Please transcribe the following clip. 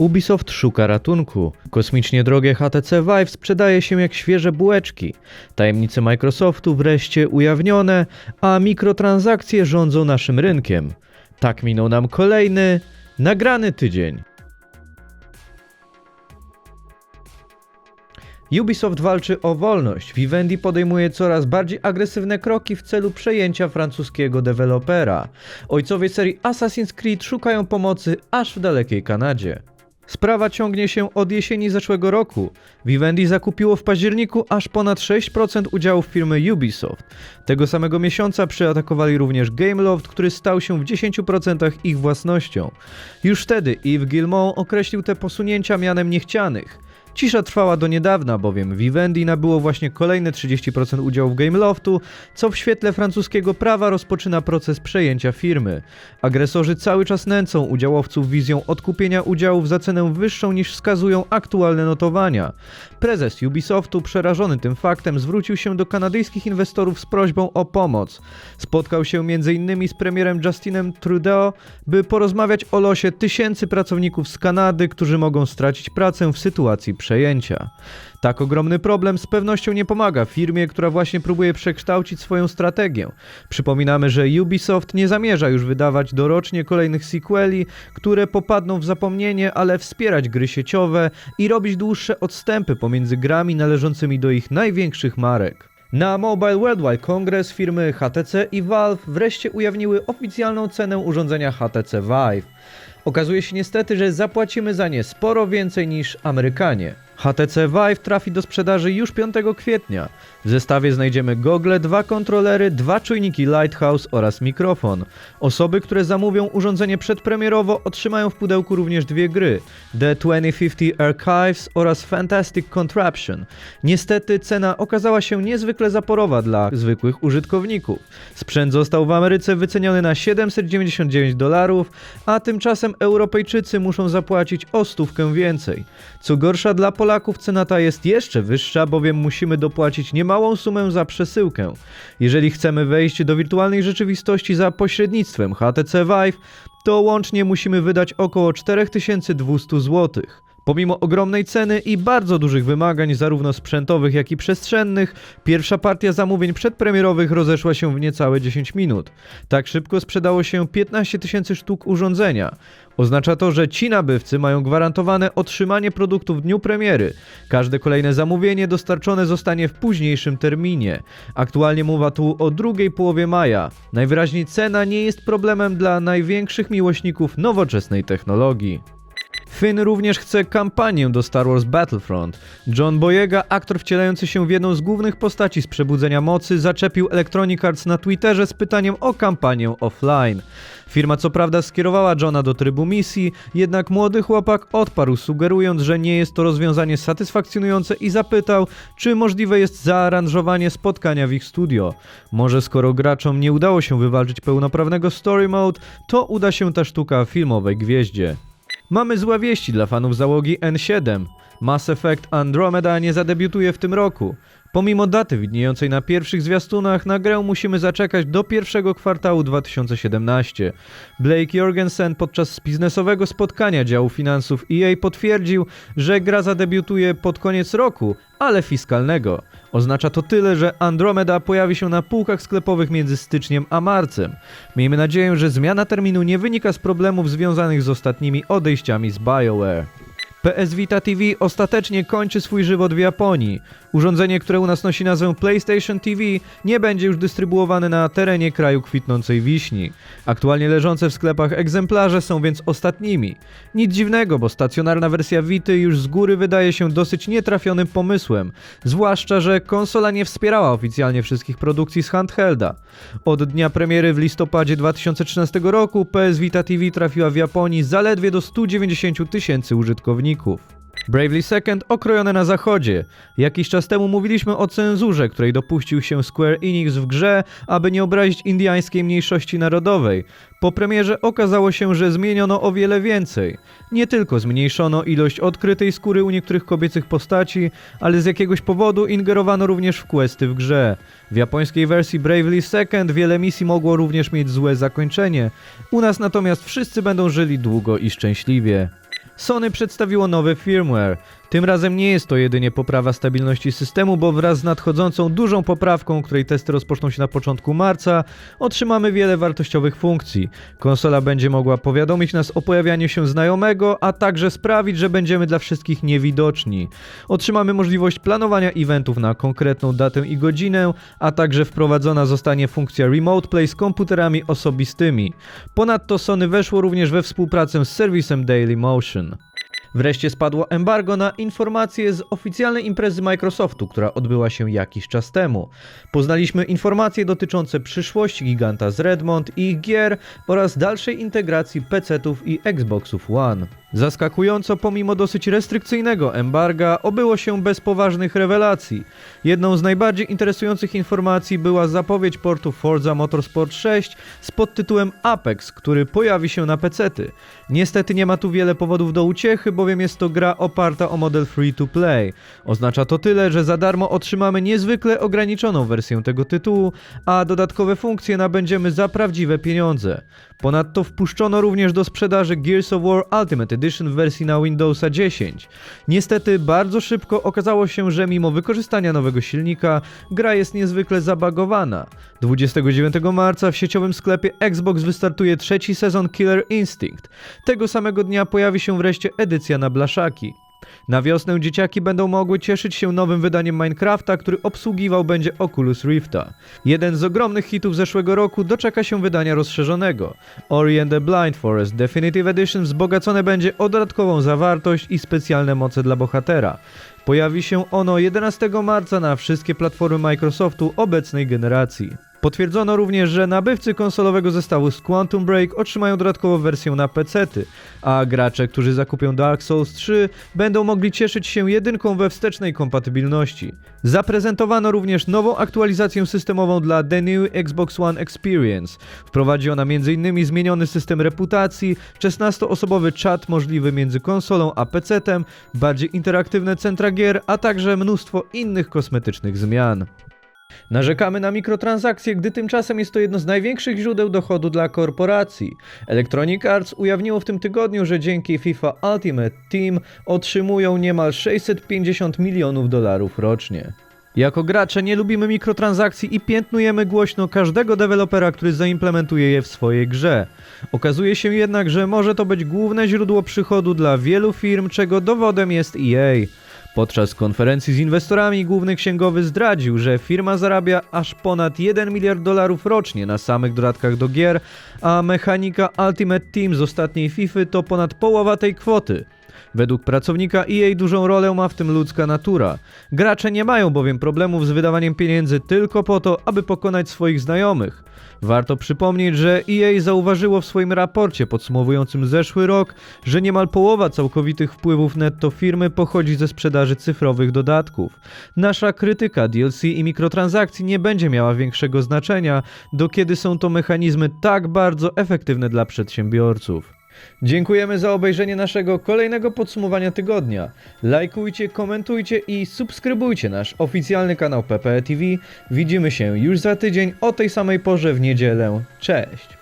Ubisoft szuka ratunku. Kosmicznie drogie HTC Vive sprzedaje się jak świeże bułeczki. Tajemnice Microsoftu wreszcie ujawnione, a mikrotransakcje rządzą naszym rynkiem. Tak minął nam kolejny, nagrany tydzień. Ubisoft walczy o wolność. Vivendi podejmuje coraz bardziej agresywne kroki w celu przejęcia francuskiego dewelopera. Ojcowie serii Assassin's Creed szukają pomocy aż w dalekiej Kanadzie. Sprawa ciągnie się od jesieni zeszłego roku. Vivendi zakupiło w październiku aż ponad 6% udziałów firmy Ubisoft. Tego samego miesiąca przyatakowali również Gameloft, który stał się w 10% ich własnością. Już wtedy Yves Guillemot określił te posunięcia mianem niechcianych. Cisza trwała do niedawna, bowiem Vivendi nabyło właśnie kolejne 30% udziałów Gameloftu, co w świetle francuskiego prawa rozpoczyna proces przejęcia firmy. Agresorzy cały czas nęcą udziałowców wizją odkupienia udziałów za cenę wyższą niż wskazują aktualne notowania. Prezes Ubisoftu, przerażony tym faktem, zwrócił się do kanadyjskich inwestorów z prośbą o pomoc. Spotkał się m.in. z premierem Justinem Trudeau, by porozmawiać o losie tysięcy pracowników z Kanady, którzy mogą stracić pracę w sytuacji przejęcia. Tak ogromny problem z pewnością nie pomaga firmie, która właśnie próbuje przekształcić swoją strategię. Przypominamy, że Ubisoft nie zamierza już wydawać dorocznie kolejnych sequeli, które popadną w zapomnienie, ale wspierać gry sieciowe i robić dłuższe odstępy pomiędzy grami należącymi do ich największych marek. Na Mobile Worldwide Congress firmy HTC i Valve wreszcie ujawniły oficjalną cenę urządzenia HTC Vive. Okazuje się niestety, że zapłacimy za nie sporo więcej niż Amerykanie. HTC Vive trafi do sprzedaży już 5 kwietnia. W zestawie znajdziemy gogle, dwa kontrolery, dwa czujniki Lighthouse oraz mikrofon. Osoby, które zamówią urządzenie przedpremierowo otrzymają w pudełku również dwie gry: The 2050 Archives oraz Fantastic Contraption. Niestety cena okazała się niezwykle zaporowa dla zwykłych użytkowników. Sprzęt został w Ameryce wyceniony na 799 dolarów, a tymczasem Europejczycy muszą zapłacić o stówkę więcej. Co gorsza dla Polaków cena ta jest jeszcze wyższa, bowiem musimy dopłacić niemałą sumę za przesyłkę. Jeżeli chcemy wejść do wirtualnej rzeczywistości za pośrednictwem HTC Vive, to łącznie musimy wydać około 4200 zł. Pomimo ogromnej ceny i bardzo dużych wymagań, zarówno sprzętowych, jak i przestrzennych, pierwsza partia zamówień przedpremierowych rozeszła się w niecałe 10 minut. Tak szybko sprzedało się 15 tysięcy sztuk urządzenia. Oznacza to, że ci nabywcy mają gwarantowane otrzymanie produktu w dniu premiery. Każde kolejne zamówienie dostarczone zostanie w późniejszym terminie. Aktualnie mowa tu o drugiej połowie maja. Najwyraźniej cena nie jest problemem dla największych miłośników nowoczesnej technologii. Finn również chce kampanię do Star Wars Battlefront. John Boyega, aktor wcielający się w jedną z głównych postaci z Przebudzenia Mocy, zaczepił Electronic Arts na Twitterze z pytaniem o kampanię offline. Firma co prawda skierowała Johna do trybu misji, jednak młody chłopak odparł, sugerując, że nie jest to rozwiązanie satysfakcjonujące i zapytał, czy możliwe jest zaaranżowanie spotkania w ich studio. Może skoro graczom nie udało się wywalczyć pełnoprawnego story mode, to uda się ta sztuka filmowej gwieździe. Mamy złe wieści dla fanów załogi N7. Mass Effect Andromeda nie zadebiutuje w tym roku. Pomimo daty widniejącej na pierwszych zwiastunach, na grę musimy zaczekać do pierwszego kwartału 2017. Blake Jorgensen podczas biznesowego spotkania działu finansów EA potwierdził, że gra zadebiutuje pod koniec roku, ale fiskalnego. Oznacza to tyle, że Andromeda pojawi się na półkach sklepowych między styczniem a marcem. Miejmy nadzieję, że zmiana terminu nie wynika z problemów związanych z ostatnimi odejściami z BioWare. PS Vita TV ostatecznie kończy swój żywot w Japonii. Urządzenie, które u nas nosi nazwę PlayStation TV, nie będzie już dystrybuowane na terenie kraju kwitnącej wiśni. Aktualnie leżące w sklepach egzemplarze są więc ostatnimi. Nic dziwnego, bo stacjonarna wersja Vity już z góry wydaje się dosyć nietrafionym pomysłem, zwłaszcza, że konsola nie wspierała oficjalnie wszystkich produkcji z handhelda. Od dnia premiery w listopadzie 2013 roku PS Vita TV trafiła w Japonii zaledwie do 190 tysięcy użytkowników. Bravely Second okrojone na zachodzie. Jakiś czas temu mówiliśmy o cenzurze, której dopuścił się Square Enix w grze, aby nie obrazić indyjskiej mniejszości narodowej. Po premierze okazało się, że zmieniono o wiele więcej. Nie tylko zmniejszono ilość odkrytej skóry u niektórych kobiecych postaci, ale z jakiegoś powodu ingerowano również w questy w grze. W japońskiej wersji Bravely Second wiele misji mogło również mieć złe zakończenie. U nas natomiast wszyscy będą żyli długo i szczęśliwie. Sony przedstawiło nowy firmware. Tym razem nie jest to jedynie poprawa stabilności systemu, bo wraz z nadchodzącą dużą poprawką, której testy rozpoczną się na początku marca, otrzymamy wiele wartościowych funkcji. Konsola będzie mogła powiadomić nas o pojawianiu się znajomego, a także sprawić, że będziemy dla wszystkich niewidoczni. Otrzymamy możliwość planowania eventów na konkretną datę i godzinę, a także wprowadzona zostanie funkcja Remote Play z komputerami osobistymi. Ponadto Sony weszło również we współpracę z serwisem Dailymotion. Wreszcie spadło embargo na informacje z oficjalnej imprezy Microsoftu, która odbyła się jakiś czas temu. Poznaliśmy informacje dotyczące przyszłości giganta z Redmond i ich gier oraz dalszej integracji PC-ów i Xboxów One. Zaskakująco, pomimo dosyć restrykcyjnego embarga, obyło się bez poważnych rewelacji. Jedną z najbardziej interesujących informacji była zapowiedź portu Forza Motorsport 6 z podtytułem Apex, który pojawi się na PC-ty. Niestety nie ma tu wiele powodów do uciechy, bowiem jest to gra oparta o model free to play. Oznacza to tyle, że za darmo otrzymamy niezwykle ograniczoną wersję tego tytułu, a dodatkowe funkcje nabędziemy za prawdziwe pieniądze. Ponadto wpuszczono również do sprzedaży Gears of War Ultimate Edition w wersji na Windowsa 10. Niestety bardzo szybko okazało się, że mimo wykorzystania nowego silnika, gra jest niezwykle zabagowana. 29 marca w sieciowym sklepie Xbox wystartuje trzeci sezon Killer Instinct. Tego samego dnia pojawi się wreszcie edycja na blaszaki. Na wiosnę dzieciaki będą mogły cieszyć się nowym wydaniem Minecrafta, który obsługiwał będzie Oculus Rifta. Jeden z ogromnych hitów zeszłego roku doczeka się wydania rozszerzonego. Ori and the Blind Forest Definitive Edition wzbogacone będzie o dodatkową zawartość i specjalne moce dla bohatera. Pojawi się ono 11 marca na wszystkie platformy Microsoftu obecnej generacji. Potwierdzono również, że nabywcy konsolowego zestawu z Quantum Break otrzymają dodatkową wersję na PC-ty, a gracze, którzy zakupią Dark Souls 3 będą mogli cieszyć się jedynką we wstecznej kompatybilności. Zaprezentowano również nową aktualizację systemową dla The New Xbox One Experience. Wprowadzi ona m.in. zmieniony system reputacji, 16-osobowy czat możliwy między konsolą a PC-tem, bardziej interaktywne centra gier, a także mnóstwo innych kosmetycznych zmian. Narzekamy na mikrotransakcje, gdy tymczasem jest to jedno z największych źródeł dochodu dla korporacji. Electronic Arts ujawniło w tym tygodniu, że dzięki FIFA Ultimate Team otrzymują niemal 650 milionów dolarów rocznie. Jako gracze nie lubimy mikrotransakcji i piętnujemy głośno każdego dewelopera, który zaimplementuje je w swojej grze. Okazuje się jednak, że może to być główne źródło przychodu dla wielu firm, czego dowodem jest EA. Podczas konferencji z inwestorami główny księgowy zdradził, że firma zarabia aż ponad 1 miliard dolarów rocznie na samych dodatkach do gier, a mechanika Ultimate Team z ostatniej FIFA to ponad połowa tej kwoty. Według pracownika EA dużą rolę ma w tym ludzka natura. Gracze nie mają bowiem problemów z wydawaniem pieniędzy tylko po to, aby pokonać swoich znajomych. Warto przypomnieć, że EA zauważyło w swoim raporcie podsumowującym zeszły rok, że niemal połowa całkowitych wpływów netto firmy pochodzi ze sprzedaży cyfrowych dodatków. Nasza krytyka DLC i mikrotransakcji nie będzie miała większego znaczenia, do kiedy są to mechanizmy tak bardzo efektywne dla przedsiębiorców. Dziękujemy za obejrzenie naszego kolejnego podsumowania tygodnia. Lajkujcie, komentujcie i subskrybujcie nasz oficjalny kanał PPE TV. Widzimy się już za tydzień o tej samej porze w niedzielę. Cześć!